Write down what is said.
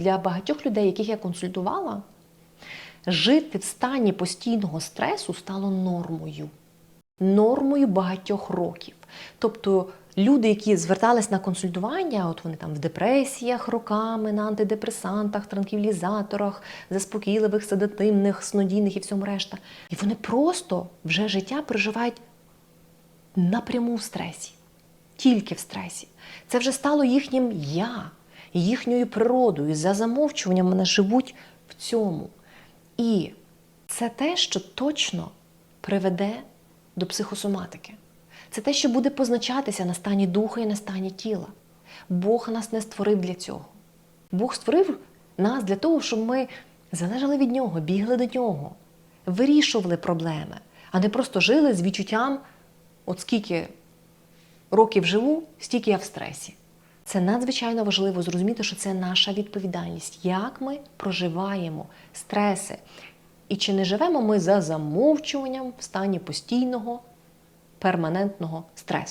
Для багатьох людей, яких я консультувала, жити в стані постійного стресу стало нормою. Нормою багатьох років. Тобто люди, які звертались на консультування, от вони там в депресіях роками, на антидепресантах, транквілізаторах, заспокійливих, седативних, снодійних і всьому решта. І вони просто вже життя проживають напряму в стресі, тільки в стресі. Це вже стало їхнім я, їхньою природою. За замовчуванням вони живуть в цьому. І це те, що точно приведе до психосоматики. Це те, що буде позначатися на стані духа і на стані тіла. Бог нас не створив для цього. Бог створив нас для того, щоб ми залежали від нього, бігли до нього, вирішували проблеми, а не просто жили з відчуттям, от скільки років живу, стільки я в стресі. Це надзвичайно важливо зрозуміти, що це наша відповідальність, як ми проживаємо стреси. І чи не живемо ми за замовчуванням в стані постійного перманентного стресу.